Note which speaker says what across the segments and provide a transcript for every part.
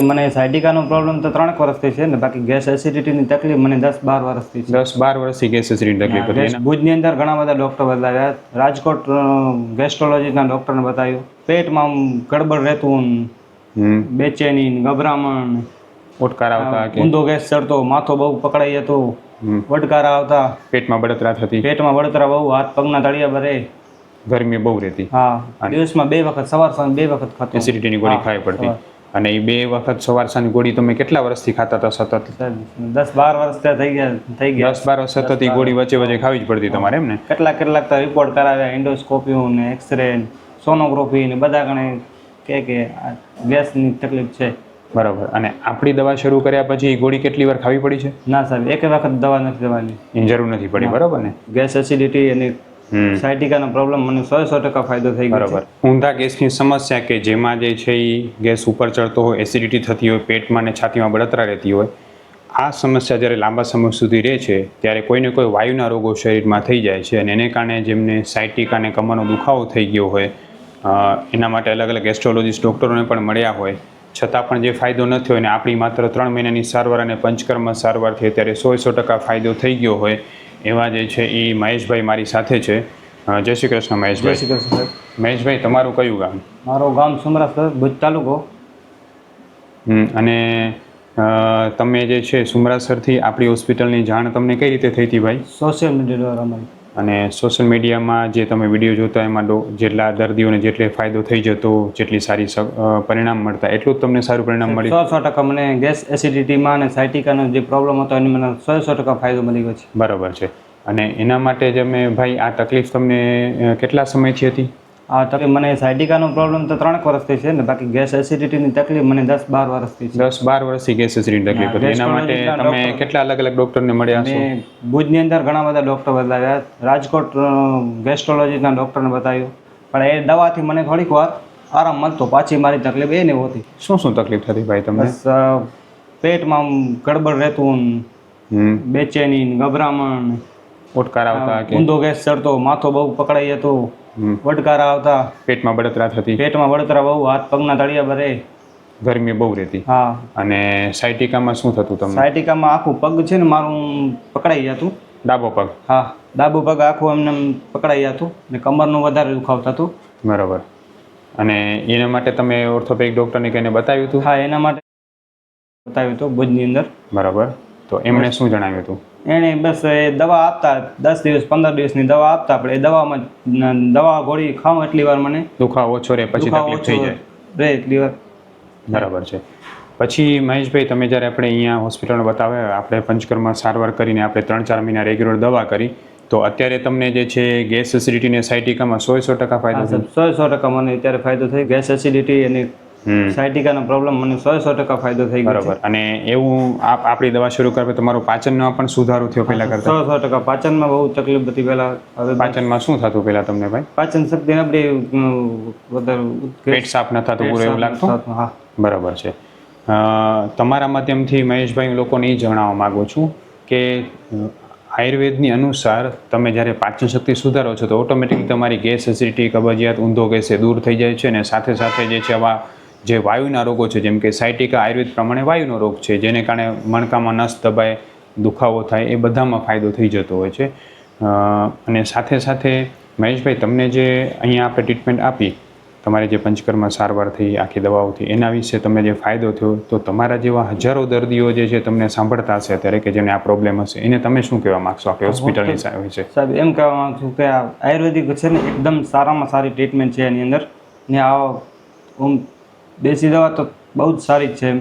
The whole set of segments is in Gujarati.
Speaker 1: મને સાયટિકાનો પ્રોબ્લેમ તો ત્રણ વર્ષથી છે ને બાકી ગેસ એસિડિટીની તકલીફ મને દસ બાર વર્ષથી છે.
Speaker 2: દસ બાર વર્ષથી ગેસ એસિડિટીની તકલીફ હતી
Speaker 1: ભુજની અંદર ઘણા બધા ડૉક્ટર બતાવ્યા. રાજકોટ ગેસ્ટ્રોલોજીના ડૉક્ટરને બતાવ્યું. પેટમાં ગડબડ રહેતું બેચેની ગભરામણ.
Speaker 2: ઓટકાર આવતા
Speaker 1: ઊંધો ગેસ ચડતો માથો બહુ પકડાઈ જતો. વડકારા આવતા.
Speaker 2: પેટમાં બળતરા થતી?
Speaker 1: પેટમાં બળતરા બહુ હાથ પગના તળિયા ભરે.
Speaker 2: ગરમી બહુ રહેતી.
Speaker 1: હા દિવસમાં બે વખત સવાર સાંજ બે વખત ખાતો.
Speaker 2: એસિડિટીની ગોળી ખાવી પડતી. અને એ બે વખત સવાર સાંજ ગોળી તમે કેટલા વર્ષથી ખાતા હતા? સતત?
Speaker 1: દસ બાર વર્ષ ત્યાં થઈ ગયા થઈ ગયા.
Speaker 2: દસ બાર વર્ષ સતત એ ગોળી વચ્ચે વચ્ચે ખાવી જ પડતી તમારે એમ ને?
Speaker 1: કેટલાક કેટલાક તો રિપોર્ટ કરાવ્યા એન્ડોસ્કોપી ને એક્સરે સોનોગ્રાફી ને બધા ગણે કે કે આ ગેસની તકલીફ છે.
Speaker 2: બરાબર. અને આપણી દવા શરૂ કર્યા પછી એ ગોળી કેટલી વાર ખાવી પડી છે?
Speaker 1: ના સાહેબ એક વખત દવા નથી દેવાની.
Speaker 2: એની જરૂર નથી પડી બરાબર ને?
Speaker 1: ગેસ એસિડિટી અને
Speaker 2: હમ
Speaker 1: સાયટિકાનો પ્રોબ્લેમ મને સો સો ટકા ફાયદો થઈ ગયો
Speaker 2: બરાબર. ઊંધા ગેસની સમસ્યા કે જેમાં જે છે એ ગેસ ઉપર ચડતો હોય એસિડિટી થતી હોય પેટમાં ને છાતીમાં બળતરા રહેતી હોય આ સમસ્યા જ્યારે લાંબા સમય સુધી રહે છે ત્યારે કોઈને કોઈ વાયુના રોગો શરીરમાં થઈ જાય છે અને એને કારણે જેમને સાયટિક અને કમરનો દુખાવો થઈ ગયો હોય એના માટે અલગ અલગ એસ્ટ્રોલોજીસ્ટ ડૉક્ટરોને પણ મળ્યા હોય. છતાં પણ જે ફાયદો ન થયો અને આપણી માત્ર ત્રણ મહિનાની સારવાર અને પંચકર્મ સારવારથી ત્યારે સો સો ટકા ફાયદો થઈ ગયો હોય એવા જે છે એ મહેશભાઈ મારી સાથે છે. જય શ્રી કૃષ્ણ
Speaker 1: જય
Speaker 2: મહેશભાઈ
Speaker 1: શ્રી કૃષ્ણ સાહેબ.
Speaker 2: મહેશભાઈ તમારું કયું ગામ?
Speaker 1: મારું ગામ સુમરાસર ભુજ તાલુકો.
Speaker 2: અને તમે જે છે સુમરાસરથી આપણી હોસ્પિટલની જાણ તમને કઈ રીતે થઈ હતી ભાઈ?
Speaker 1: સોશિયલ મીડિયા દ્વારા અમારી.
Speaker 2: અને સોશિયલ મીડિયામાં જે તમે વીડિયો જોતા એમાં ડો- જેટલા દર્દીઓને જેટલે ફાયદો થઈ જતો જેટલી સારી સ- પરિણામ મળતા. એટલું જ તમને સારું પરિણામ મળ્યું?
Speaker 1: સો સો ટકા મને ગેસ એસિડિટીમાં અને સાયટિકાનો જે પ્રોબ્લેમ હતો એની મને સો સો ટકા ફાયદો મળી ગયો છે.
Speaker 2: બરાબર છે. અને એના માટે જ અમે ભાઈ આ તકલીફ તમને કેટલા સમયથી હતી?
Speaker 1: આ તકલીફ મને સાયટિકાનો પ્રોબ્લેમ તો ત્રણેક વર્ષથી છે ને બાકી ગેસ એસિડિટીની તકલીફ મને દસ બાર વર્ષથી છે.
Speaker 2: દસ બાર વર્ષથી ગેસ એસિડિટીની તકલીફ હતી. એના માટે તમે કેટલા અલગ અલગ ડૉક્ટરને મળ્યા છો?
Speaker 1: ભુજની અંદર ઘણા બધા ડૉક્ટર બતાવ્યા. રાજકોટ ગેસ્ટ્રોલોજીના ડૉક્ટરને બતાવ્યું. પણ એ દવાથી મને થોડીક વાર આરામ મળતો. પાછી મારી તકલીફ એ નહીં હોતી.
Speaker 2: શું શું તકલીફ થતી ભાઈ તમને?
Speaker 1: પેટમાં ગડબડ રહેતું ને બેચેની ગભરામણ. ને
Speaker 2: ઓટકાર આવતા
Speaker 1: ઊંધો ગેસ ચડતો માથો બહુ પકડાઈ જતો. વડકારા આવતા.
Speaker 2: પેટમાં બળતરા થતી.
Speaker 1: પેટમાં બળતરા બહુ હાથ પગના તળિયા ભરે
Speaker 2: ગરમી બહુ રહેતી.
Speaker 1: હા.
Speaker 2: અને સાયટિકામાં શું થતું તમને?
Speaker 1: સાયટિકામાં આખું પગ છે ને મારું પકડાઈ જતું.
Speaker 2: ડાબો પગ.
Speaker 1: હા ડાબો પગ આખું એમને એમ પકડાઈ જતું ને કમરનું વધારે દુખાવ થતું.
Speaker 2: બરાબર. અને એના માટે તમે ઓર્થોપેડિક ડૉક્ટરને કહીને બતાવ્યું હતું?
Speaker 1: હા એના માટે બતાવ્યું હતું ભુજની અંદર.
Speaker 2: બરાબર. તો એમણે શું જણાવ્યું હતું?
Speaker 1: એણે બસ એ દવા આપતા દસ દિવસ પંદર દિવસની દવા આપતા આપણે દવામાં દવા ગોળી ખાઉં એટલી વાર મને.
Speaker 2: દુખાવો ઓછો રહે પછી તકલીફ થઈ
Speaker 1: ઓછો
Speaker 2: જાય.
Speaker 1: રહે એટલી વાર.
Speaker 2: બરાબર છે. પછી મહેશભાઈ તમે જ્યારે આપણે અહીંયા હોસ્પિટલમાં બતાવ્યા આપણે પંચકર્મમાં સારવાર કરીને આપણે ત્રણ ચાર મહિના રેગ્યુલર દવા કરી તો અત્યારે તમને જે છે ગેસ એસિડિટી ને સાયટિકામાં સો સો ટકા ફાયદો
Speaker 1: સો સો ટકા મને અત્યારે ફાયદો થયો. ગેસ એસિડિટી અને
Speaker 2: હમ.
Speaker 1: સાયટિકાનો પ્રોબ્લેમ મને સો સો ટકા ફાયદો થઈ ગયો
Speaker 2: બરાબર. અને એવું આપ આપણી દવા શરૂ કરવા તમારું પાચનમાં પણ સુધારો થયો પહેલા કરતા?
Speaker 1: સો સો ટકા. પાચનમાં બહુ તકલીફ હતી પહેલા. હવે
Speaker 2: પાચનમાં શું થતું પહેલા તમને ભાઈ?
Speaker 1: પાચન શક્તિ આપણી વધારે
Speaker 2: પેટ સાફ ન થતું પૂરું એવું લાગતું?
Speaker 1: હા.
Speaker 2: બરાબર છે. તમારા માધ્યમથી મહેશભાઈ હું લોકોને એ જણાવવા માગું છું કે આયુર્વેદની અનુસાર તમે જ્યારે પાચન શક્તિ સુધારો છો તો ઓટોમેટિકલી તમારી ગેસ એસિડિટી કબજિયાત ઊંધો ગેસ એ દૂર થઈ જાય છે અને સાથે સાથે જે છે આવા જે વાયુના રોગો છે જેમ કે સાયટિકા આયુર્વેદ પ્રમાણે વાયુનો રોગ છે જેને કારણે મણકામાં નસ દબાય દુખાવો થાય એ બધામાં ફાયદો થઈ જતો હોય છે. અને સાથે સાથે મહેશભાઈ તમને જે અહીંયા આપણે ટ્રીટમેન્ટ આપી તમારે જે પંચકર્મ સારવાર થઈ આખી દવાઓથી એના વિશે તમને જે ફાયદો થયો તો તમારા જેવા હજારો દર્દીઓ જે છે તમને સાંભળતા હશે અત્યારે કે જેને આ પ્રોબ્લેમ હશે. એને તમે શું કહેવા માગશો આપણી હોસ્પિટલની વિશે?
Speaker 1: સાહેબ એમ કહેવા માગું છું કે આ આયુર્વેદિક છે ને એકદમ સારામાં સારી ટ્રીટમેન્ટ છે એની અંદર. ને આ ઓમ દેશી દવા તો બહુ જ સારી જ છે એમ.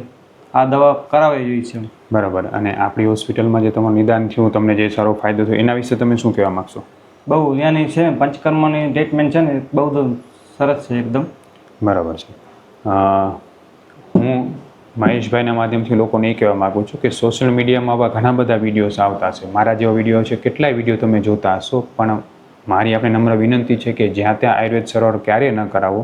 Speaker 1: આ દવા કરાવવી જોઈએ છે
Speaker 2: બરાબર. અને આપણી હોસ્પિટલમાં જે તમારું નિદાન થયું તમને જે સારો ફાયદો થયો એના વિશે તમે શું કહેવા માગશો?
Speaker 1: બહુ ત્યાંની છે પંચકર્મની ટ્રીટમેન્ટ છે ને બહુ સરસ છે એકદમ.
Speaker 2: બરાબર છે. હું મહેશભાઈના માધ્યમથી લોકોને એ કહેવા માગું છું કે સોશિયલ મીડિયામાં આવા ઘણા બધા વિડીયોઝ આવતા છે. મારા જેવા વીડિયો છે કેટલાય વીડિયો તમે જોતા હશો પણ મારી આપણે નમ્ર વિનંતી છે કે જ્યાં ત્યાં આયુર્વેદ સરોવર ક્યારેય ન કરાવો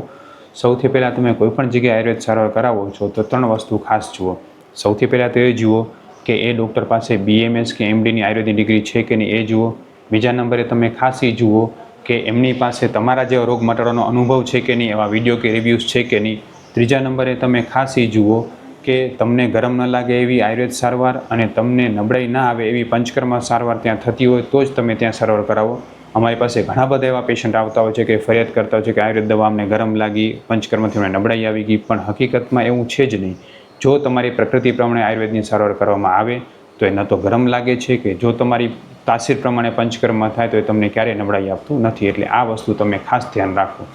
Speaker 2: સૌથી પહેલાં તમે કોઈપણ જગ્યાએ આયુર્વેદ સારવાર કરાવો છો તો ત્રણ વસ્તુ ખાસ જુઓ. સૌથી પહેલાં તો એ જુઓ કે એ ડૉક્ટર પાસે બીએમએસ કે એમડીની આયુર્વેદની ડિગ્રી છે કે નહીં એ જુઓ. બીજા નંબરે તમે ખાસ એ જુઓ કે એમની પાસે તમારા જેવા રોગ મટાડવાનો અનુભવ છે કે નહીં, એવા વીડિયો કે રિવ્યૂઝ છે કે નહીં. ત્રીજા નંબરે તમે ખાસ એ જુઓ કે તમને ગરમ ન લાગે એવી આયુર્વેદ સારવાર અને તમને નબળાઈ ના આવે એવી પંચકર્મ સારવાર ત્યાં થતી હોય તો જ તમે ત્યાં સારવાર કરાવો. અમારી પાસે ઘણા બધા એવા પેશન્ટ આવતા હોય છે કે ફરિયાદ કરતા હોય છે કે આયુર્વેદ દવા અમને ગરમ લાગી પંચકર્મથી અમને નબળાઈ આવી ગઈ પણ હકીકતમાં એવું છે જ નહીં. જો તમારી પ્રકૃતિ પ્રમાણે આયુર્વેદની સારવાર કરવામાં આવે તો એ ન તો ગરમ લાગે છે કે જો તમારી તાસીર પ્રમાણે પંચકર્મ થાય તો એ તમને ક્યારેય નબળાઈ આપતું નથી. એટલે આ વસ્તુ તમે ખાસ ધ્યાન રાખો.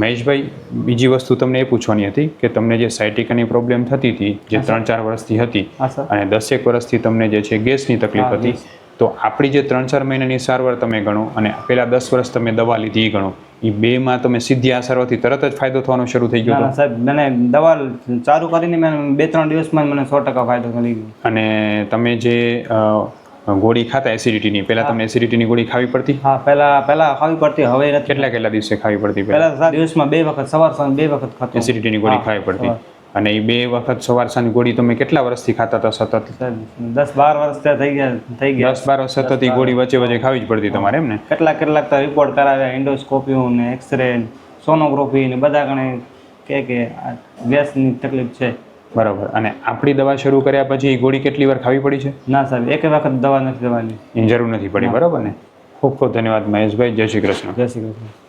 Speaker 2: મહેશભાઈ બીજી વસ્તુ તમને એ પૂછવાની હતી કે તમને જે સાયટિકાની પ્રોબ્લેમ થતી હતી જે ત્રણ ચાર વર્ષથી હતી અને દસેક વર્ષથી તમને જે છે ગેસની તકલીફ હતી. તો આપણી જે ત્રણ ચાર મહિનાની સારવાર તમે ગણો અને પહેલાં દસ વર્ષ તમે દવા લીધી એ ગણો એ બેમાં તમે સીધી આ સારવારથી તરત જ ફાયદો થવાનો શરૂ થઈ ગયો
Speaker 1: સાહેબ મને દવા ચાલુ કરીને મેં બે ત્રણ દિવસમાં મને સો ટકા ફાયદો મળી ગયો
Speaker 2: અને તમે જે ગોળી ખાતા એસિડિટીની પહેલા તમને એસિડિટીની ગોળી ખાવી પડતી?
Speaker 1: હા પહેલા પહેલા ખાવી પડતી હવે
Speaker 2: કેટલા કેટલા દિવસે ખાવી પડતી પહેલા
Speaker 1: દિવસમાં બે વખત સવાર સાંજ બે વખત ખાતી.
Speaker 2: એસિડિટીની ગોળી ખાવી પડતી. અને એ બે વખત સવાર સાંજ ગોળી તમે કેટલા વર્ષથી ખાતા હતા? સતત?
Speaker 1: દસ બાર વર્ષ ત્યાં થઈ ગયા થઈ ગયા.
Speaker 2: દસ બાર વર્ષ સતત એ ગોળી વચ્ચે વચ્ચે ખાવી જ પડતી તમારે એમ ને?
Speaker 1: કેટલાક કેટલાક રિપોર્ટ કરાવ્યા એન્ડોસ્કોપી ને એક્સરે સોનોગ્રાફી ને બધા ગણે કે કે આ ગેસની તકલીફ છે.
Speaker 2: બરાબર. અને આપણી દવા શરૂ કર્યા પછી એ ગોળી કેટલી વાર ખાવી પડી છે?
Speaker 1: ના સાહેબ એક વખત દવા નથી દેવાની.
Speaker 2: એની જરૂર નથી પડી બરાબર ને? ખૂબ ખૂબ ધન્યવાદ મહેશભાઈ. જય શ્રી કૃષ્ણ.
Speaker 1: જય શ્રી કૃષ્ણ.